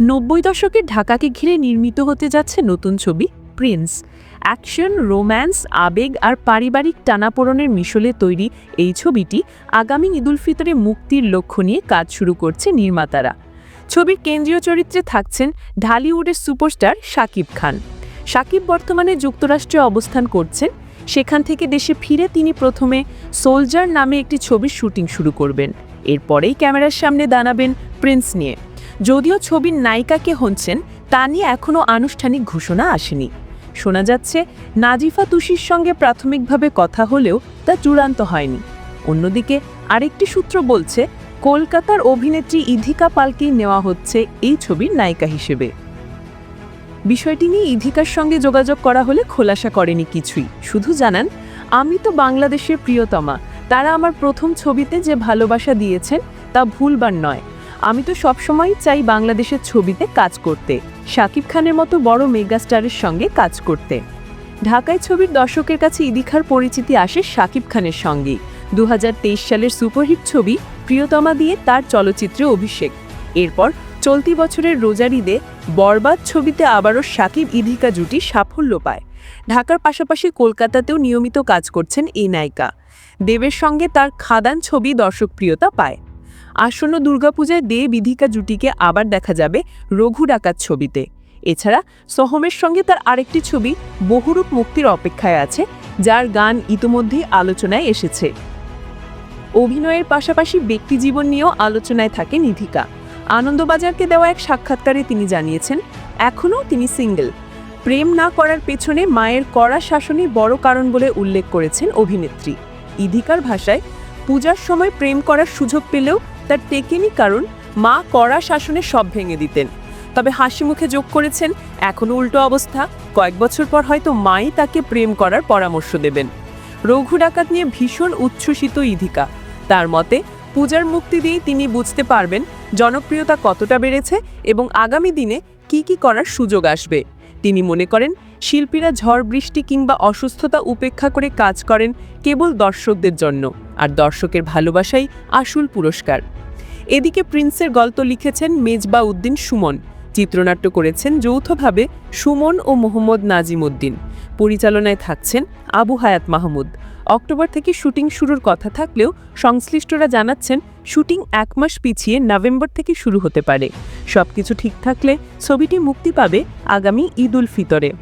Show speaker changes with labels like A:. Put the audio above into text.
A: নব্বই দশকের ঢাকাকে ঘিরে নির্মিত হতে যাচ্ছে নতুন ছবি প্রিন্স। অ্যাকশন, রোম্যান্স, আবেগ আর পারিবারিক টানাপোড়নের মিশলে তৈরি এই ছবিটি আগামী ঈদুল ফিতরে মুক্তির লক্ষ্য নিয়ে কাজ শুরু করছে নির্মাতারা। ছবির কেন্দ্রীয় চরিত্রে থাকছেন ঢালিউডের সুপারস্টার শাকিব খান। শাকিব বর্তমানে যুক্তরাষ্ট্রে অবস্থান করছেন। সেখান থেকে দেশে ফিরে তিনি প্রথমে সোলজার নামে একটি ছবির শুটিং শুরু করবেন। এরপরেই ক্যামেরার সামনে দাঁড়াবেন প্রিন্স নিয়ে। যদিও ছবির নায়িকাকে হচ্ছেন তা নিয়ে এখনও আনুষ্ঠানিক ঘোষণা আসেনি। শোনা যাচ্ছে, নাজিফা তুষির সঙ্গে প্রাথমিকভাবে কথা হলেও তা চূড়ান্ত হয়নি। অন্যদিকে আরেকটি সূত্র বলছে, কলকাতার অভিনেত্রী ইধিকা পালকেই নেওয়া হচ্ছে এই ছবির নায়িকা হিসেবে। বিষয়টি নিয়ে ইধিকার সঙ্গে যোগাযোগ করা হলে খোলাসা করেনি কিছুই। শুধু জানান, আমি তো বাংলাদেশের প্রিয়তমা। তারা আমার প্রথম ছবিতে যে ভালোবাসা দিয়েছেন, তা ভুলবার নয়। আমি তো সবসময় চাই বাংলাদেশের ছবিতে কাজ করতে, শাকিব খানের মতো বড় মেগাস্টারের সঙ্গে কাজ করতে। ঢাকায় ছবির দর্শকের কাছে ইদিখার পরিচিতি আসে শাকিব খানের সঙ্গেই দু সালের সুপারহিট ছবি প্রিয়তমা দিয়ে তার চলচ্চিত্রে অভিষেক। এরপর চলতি বছরের রোজার ঈদে বরবাদ ছবিতে আবারও শাকিব ইধিকা জুটি সাফল্য পায়। ঢাকার পাশাপাশি কলকাতাতেও নিয়মিত কাজ করছেন এই নায়িকা। দেবের সঙ্গে তার খাদান ছবি দর্শকপ্রিয়তা পায়। আসন্ন দুর্গাপূজায় দেব বিধিকা জুটিকে আবার দেখা যাবে রঘু ডাকাত ছবিতে। এছাড়া সহমের সঙ্গে তার আরেকটি ছবি বহুরূপ মুক্তির অপেক্ষায় আছে, যার গান ইতোমধ্যেই আলোচনায় এসেছে। অভিনয়ের পাশাপাশি ব্যক্তিজীবন নিয়েও আলোচনায় থাকে নিধিকা। আনন্দবাজারকে দেওয়া এক সাক্ষাৎকারে তিনি জানিয়েছেন, এখনও তিনি সিঙ্গেল। প্রেম না করার পেছনে মায়ের কড়া শাসনই বড় কারণ বলে উল্লেখ করেছেন অভিনেত্রী। ইধিকার ভাষায়, পূজার সময় প্রেম করার সুযোগ পেলেও তার টেকেনি কারণ মা কড়া শাসনে সব ভেঙে দিতেন। তবে হাসি মুখে যোগ করেছেন এখনও উল্টো অবস্থা। কয়েক বছর পর হয়তো মাই তাকে প্রেম করার পরামর্শ দেবেন। রঘু ডাকাত নিয়ে ভীষণ উচ্ছ্বসিত ইধিকা। তার মতে, পূজার মুক্তি দিয়েই তিনি বুঝতে পারবেন জনপ্রিয়তা কতটা বেড়েছে এবং আগামী দিনে কি কি করার সুযোগ আসবে। তিনি মনে করেন, শিল্পীরা ঝড় বৃষ্টি কিংবা অসুস্থতা উপেক্ষা করে কাজ করেন কেবল দর্শকদের জন্য, আর দর্শকের ভালোবাসাই আসল পুরস্কার। এদিকে প্রিন্সের গল্প লিখেছেন মেজবা উদ্দিন সুমন, চিত্রনাট্য করেছেন যৌথভাবে সুমন ও মোহাম্মদ নাজিম উদ্দিন, পরিচালনায় থাকছেন আবু হায়াত মাহমুদ। অক্টোবর থেকে শুটিং শুরুর কথা থাকলেও সংশ্লিষ্টরা জানাচ্ছেন শুটিং এক মাস পিছিয়ে নভেম্বর থেকে শুরু হতে পারে। সবকিছু ঠিক থাকলে ছবিটি মুক্তি পাবে আগামী ঈদ উল ফিতরে।